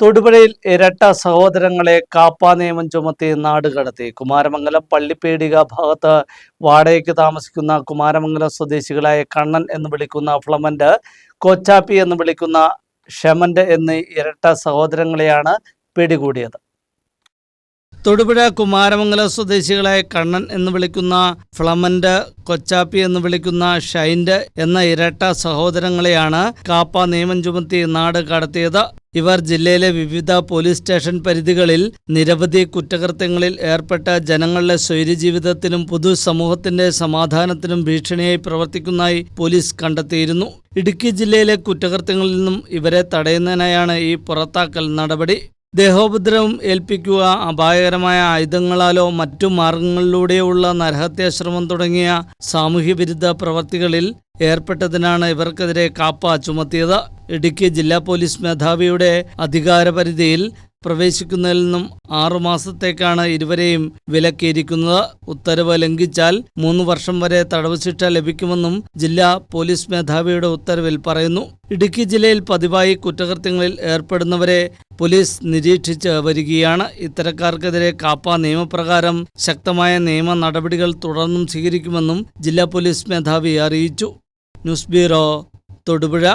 തൊടുപുഴയിൽ ഇരട്ട സഹോദരങ്ങളെ കാപ്പാ നിയമം ചുമത്തി നാട് കടത്തി. കുമാരമംഗലം പള്ളിപ്പേടിക ഭാഗത്ത് വാടകയ്ക്ക് താമസിക്കുന്ന കുമാരമംഗലം സ്വദേശികളായ കണ്ണൻ എന്ന് വിളിക്കുന്ന ഫ്ലമന്റ് കൊച്ചാപ്പി എന്ന് വിളിക്കുന്ന ഷെമന്റ് എന്നീ ഇരട്ട സഹോദരങ്ങളെയാണ് പിടികൂടിയത്. തൊടുപുഴ കുമാരമംഗലം സ്വദേശികളായ കണ്ണൻ എന്ന് വിളിക്കുന്ന ഫ്ലമന്റ് കൊച്ചാപ്പി എന്ന് വിളിക്കുന്ന ഷൈൻഡ് എന്ന ഇരട്ട സഹോദരങ്ങളെയാണ് കാപ്പ നിയമം ചുമത്തി നാട് കടത്തിയത്. ഇവർ ജില്ലയിലെ വിവിധ പോലീസ് സ്റ്റേഷൻ പരിധികളിൽ നിരവധി കുറ്റകൃത്യങ്ങളിൽ ഏർപ്പെട്ട ജനങ്ങളുടെ സ്വൈര്യജീവിതത്തിനും പൊതുസമൂഹത്തിന്റെ സമാധാനത്തിനും ഭീഷണിയായി പ്രവർത്തിക്കുന്നതായി പോലീസ് കണ്ടെത്തിയിരുന്നു. ഇടുക്കി ജില്ലയിലെ കുറ്റകൃത്യങ്ങളിൽ നിന്നും ഇവരെ തടയുന്നതിനായാണ് ഈ പുറത്താക്കൽ നടപടി. ദേഹോപദ്രവം ഏൽപ്പിക്കുക അപായകരമായ ആയുധങ്ങളാലോ മറ്റു മാർഗങ്ങളിലൂടെയുള്ള നരഹത്യാശ്രമം തുടങ്ങിയ സാമൂഹ്യവിരുദ്ധ പ്രവർത്തികളിൽ ഏർപ്പെട്ടതിനാണ് ഇവർക്കെതിരെ കാപ്പ ചുമത്തിയത്. ഇടുക്കി ജില്ലാ പോലീസ് മേധാവിയുടെ അധികാരപരിധിയിൽ പ്രവേശിക്കുന്നതിൽ നിന്നും ആറുമാസത്തേക്കാണ് ഇരുവരെയും വിലക്കിയിരിക്കുന്നത് ഉത്തരവ് ലംഘിച്ചാൽ മൂന്ന് വർഷം വരെ തടവ് ശിക്ഷ ലഭിക്കുമെന്നും ജില്ലാ പോലീസ് മേധാവിയുടെ ഉത്തരവിൽ പറയുന്നു. ഇടുക്കി ജില്ലയിൽ പതിവായി കുറ്റകൃത്യങ്ങളിൽ ഏർപ്പെടുന്നവരെ പോലീസ് നിരീക്ഷിച്ച് വരികയാണ്. ഇത്തരക്കാർക്കെതിരെ കാപ്പ നിയമപ്രകാരം ശക്തമായ നിയമ നടപടികൾ തുടർന്നും സ്വീകരിക്കുമെന്നും ജില്ലാ പോലീസ് മേധാവി അറിയിച്ചു. News bureau Thodupuzha.